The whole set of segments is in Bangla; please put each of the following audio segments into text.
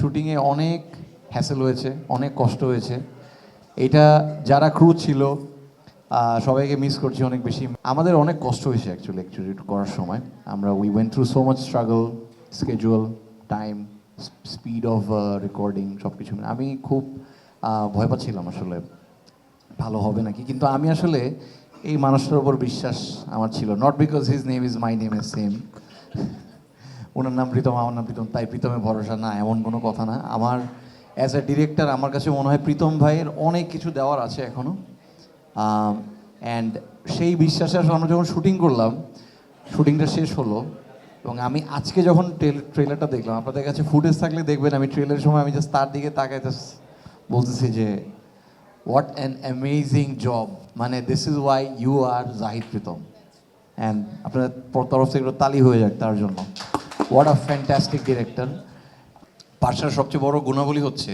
শুটিংয়ে অনেক হ্যাসেল হয়েছে, অনেক কষ্ট হয়েছে। এটা যারা ক্রু ছিল সবাইকে মিস করছি অনেক বেশি। আমাদের অনেক কষ্ট হয়েছে অ্যাকচুয়ালি অ্যাকচুয়ালি করার সময়। আমরা we went through so much struggle schedule time speed of recording সব কিছু আমি খুব ভয় পাচ্ছিলাম আসলে, ভালো হবে নাকি? কিন্তু আমি আসলে এই মানুষটার উপর বিশ্বাস আমার ছিল। Not because his name is my name is same ওনার নাম প্রীতম, আমার নাম প্রীতম, তাই প্রীতমে ভরসা না, এমন কোনো কথা না। আমার অ্যাজ এ ডিরেক্টর আমার কাছে মনে হয় প্রীতম ভাইয়ের অনেক কিছু দেওয়ার আছে এখনও অ্যান্ড সেই বিশ্বাসে আমরা যখন শুটিং করলাম শুটিংটা শেষ হলো, এবং আমি আজকে যখন ট্রেলারটা দেখলাম, আপনাদের কাছে ফুটেজ থাকলে দেখবেন, আমি ট্রেলারের সময় আমি জাস্ট তার দিকে তাকাই just বলতেছি যে হোয়াট অ্যান অ্যামেজিং জব মানে this is why you are Zahid Pritam and আপনার তরফ থেকে তালি হয়ে যাক তার জন্য। হোয়াট আ ফ্যান্টাস্টিক ডিরেক্টর পার্সার সবচেয়ে বড় গুণাবলী হচ্ছে,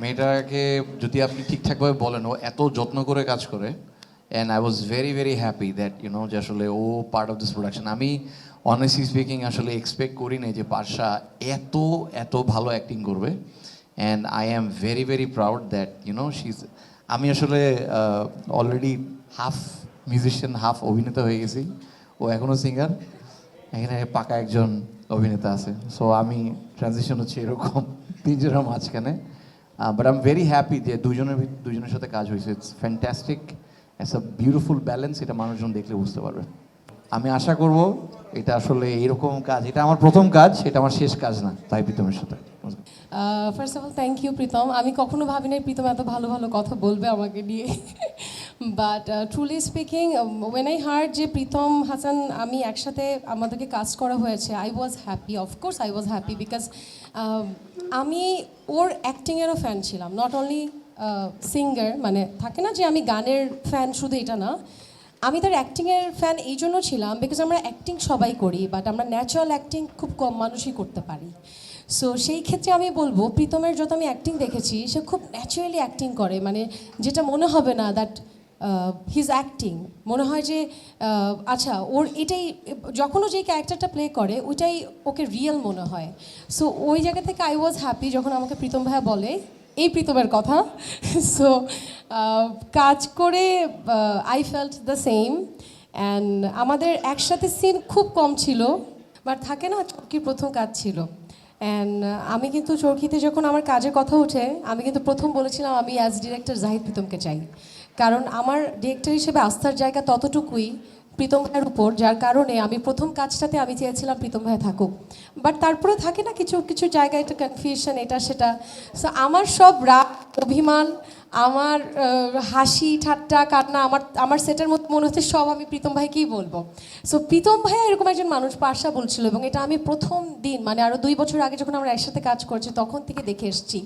মেয়েটাকে যদি আপনি ঠিকঠাকভাবে বলেন, ও এত যত্ন করে কাজ করে and I was very very happy that you know যে আসলে ও পার্ট অফ দিস প্রোডাকশন আমি অনেস্টলি স্পিকিং আসলে এক্সপেক্ট করি নাই যে পার্সা এত এত ভালো অ্যাক্টিং করবে and I am very very proud that you know she আমি আসলে অলরেডি হাফ মিউজিশিয়ান হাফ অভিনেতা হয়ে গেছি, ও এখনও সিঙ্গার এখানে পাকা একজন অভিনেতা আছে। সো আমি ট্রানজিশন হচ্ছে এরকম তিনজনের মাঝখানে। But I am very happy যে দুজনের দুজনের সাথে কাজ হয়েছে। It's fantastic as a beautiful balance এটা মানুষজন দেখলে বুঝতে পারবে। আমি আশা করব এটা আসলে এরকম কাজ। এটা আমার প্রথম কাজ। এটা আমার শেষ কাজ না। তাই প্রীতমের সাথে। First of all thank you Pritam. আমি কখনো ভাবি নাই প্রীতম এত ভালো ভালো কথা বলবে আমাকে নিয়ে। But truly speaking when I heard যে প্রীতম, হাসান, আমি একসাথে আমাদেরকে কাজ করা হয়েছে I was happy of course I was happy because আমি ওর অ্যাক্টিংয়েরও ফ্যান ছিলাম। নট অনলি সিঙ্গার মানে থাকে না যে আমি গানের ফ্যান শুধু এটা না, আমি তার অ্যাক্টিংয়ের ফ্যান এই জন্য ছিলাম বিকজ আমরা অ্যাক্টিং সবাই করি বাট আমরা ন্যাচারাল অ্যাক্টিং খুব কম মানুষই করতে পারি। সো সেই ক্ষেত্রে আমি বলব, প্রীতমের যত আমি অ্যাক্টিং দেখেছি, সে খুব ন্যাচারালি অ্যাক্টিং করে। মানে যেটা মনে হবে না দ্যাট হিজ অ্যাক্টিং মনে হয় যে আচ্ছা ওর এটাই যখনও যে ক্যারেক্টারটা প্লে করে, ওইটাই ওকে রিয়েল মনে হয়। সো ওই জায়গা থেকে আই ওয়াজ হ্যাপি যখন আমাকে প্রীতম ভাইয়া বলে, এই প্রীতমের কথা। সো কাজ করে I felt the same and আমাদের একসাথে সিন খুব কম ছিল বাট থাকে না, চরকির প্রথম কাজ ছিল। অ্যান্ড আমি কিন্তু চরকিতে যখন আমার কাজের কথা ওঠে, আমি কিন্তু প্রথম বলেছিলাম, আমি অ্যাজ ডিরেক্টর জাহিদ প্রীতমকে চাই। কারণ আমার ডিরেক্টর হিসেবে আস্থার জায়গা ততটুকুই প্রীতম ভাইয়ের উপর, যার কারণে আমি প্রথম কাজটাতে আমি চেয়েছিলাম প্রীতম ভাই থাকুক। বাট তারপরে থাকে না কিছু কিছু জায়গায় একটা কনফিউশন এটা সেটা। সো আমার সব রাগ, অভিমান, আমার হাসি, ঠাট্টা, কান্না, আমার আমার সেটার মধ্যে মনে হচ্ছে সব আমি প্রীতম ভাইকেই বলব। সো প্রীতম ভাই এরকম একজন মানুষ পাশা বলছিল এবং এটা আমি প্রথম দিন মানে আরও দুই বছর আগে যখন আমরা একসাথে কাজ করছি, তখন থেকে দেখে এসেছি।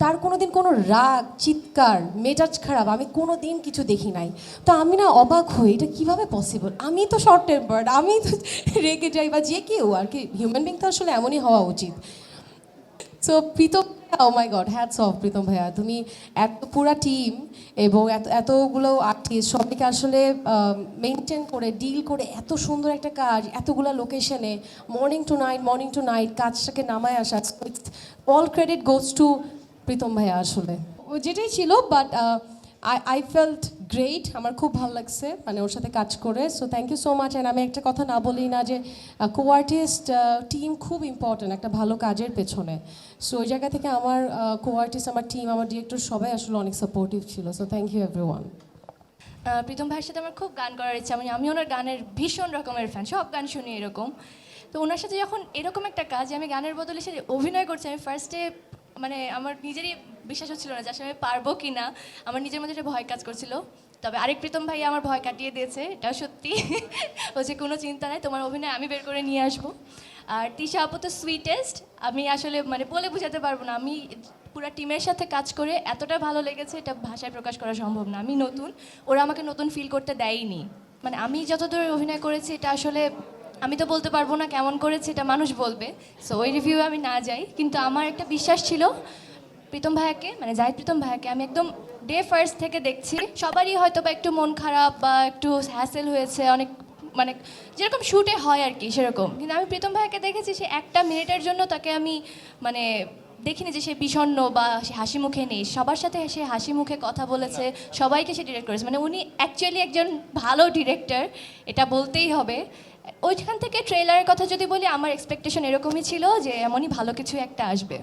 তার কোনো দিন কোনো রাগ, চিৎকার, মেজাজ খারাপ আমি কোনো দিন কিছু দেখি নাই। তো আমি না অবাক হই, এটা কীভাবে পসিবল আমি তো শর্ট টেম্পার্ড আমি তো রেগে যাই বা যে কেউ আর কি হিউম্যান বিং তো আসলে এমনই হওয়া উচিত। So Pritam oh my god hats off Pritam ভাইয়া। তুমি এত পুরা টিম এবং এত, এতগুলো আর্টিস্ট সবাইকে আসলে মেনটেন করে ডিল করে এত সুন্দর একটা কাজ, এতগুলো লোকেশনে morning to night morning to night কাজটাকে নামায় আসা all credit goes to Pritam ভাইয়া আসলে। ও যেটাই ছিল but I I felt great আমার খুব ভালো লাগছে মানে ওর সাথে কাজ করে। So thank you so much and আমি একটা কথা না বলি না যে কো আর্টিস্ট টিম খুব ইম্পর্ট্যান্ট একটা ভালো কাজের পেছনে। সো ওই জায়গা থেকে আমার কো আর্টিস্ট আমার টিম আমার ডিরেক্টর সবাই আসলে অনেক সাপোর্টিভ ছিল। So thank you everyone Pritam ভাইয়ের সাথে আমার খুব গান করার ইচ্ছা। মানে আমি ওনার গানের ভীষণ রকমের ফ্যান সব গান শুনি এরকম। তো ওনার সাথে যখন এরকম একটা কাজ আমি গানের বদলে সে অভিনয় করছি, আমি ফার্স্টে মানে আমার নিজেরই বিশ্বাস হচ্ছিল না যে আসলে আমি পারব কি না আমার নিজের মধ্যে একটা ভয় কাজ করছিল। তবে আরেক প্রীতম ভাই আমার ভয় কাটিয়ে দিয়েছে, এটাও সত্যি। হচ্ছে কোনো চিন্তা নাই, তোমার অভিনয় আমি বের করে নিয়ে আসব। আর তিশা আপু তো সুইটেস্ট আমি আসলে মানে বলে বোঝাতে পারব না। আমি পুরো টিমের সাথে কাজ করে এতটা ভালো লেগেছে, এটা ভাষায় প্রকাশ করা সম্ভব না। আমি নতুন, ওরা আমাকে নতুন ফিল করতে দেয়নি। মানে আমি যতদূর অভিনয় করেছি, এটা আসলে আমি তো বলতে পারব না কেমন করেছি, এটা মানুষ বলবে। সো ওই রিভিউ আমি না যাই। কিন্তু আমার একটা বিশ্বাস ছিল, প্রীতম ভাইয়াকে মানে জাহিদ প্রীতম ভাইয়াকে, আমি একদম ডে ফার্স্ট থেকে দেখছি। সবারই হয়তো বা একটু মন খারাপ বা একটু হ্যাসেল হয়েছে, অনেক মানে যেরকম শ্যুটে হয় আর কি, সেরকম। কিন্তু আমি প্রীতম ভাইয়াকে দেখেছি, সে একটা মিনিটের জন্য তাকে আমি মানে দেখিনি যে সে বিষণ্ণ বা সে হাসি মুখে নেই। সবার সাথে সে হাসি মুখে কথা বলেছে, সবাইকে সে ডিরেক্ট করেছে। মানে উনি অ্যাকচুয়ালি একজন ভালো ডিরেক্টর এটা বলতেই হবে। ওইখান থেকে ট্রেলারের কথা যদি বলি, আমার এক্সপেকটেশন এরকমই ছিল যে এমনই ভালো কিছু একটা আসবে।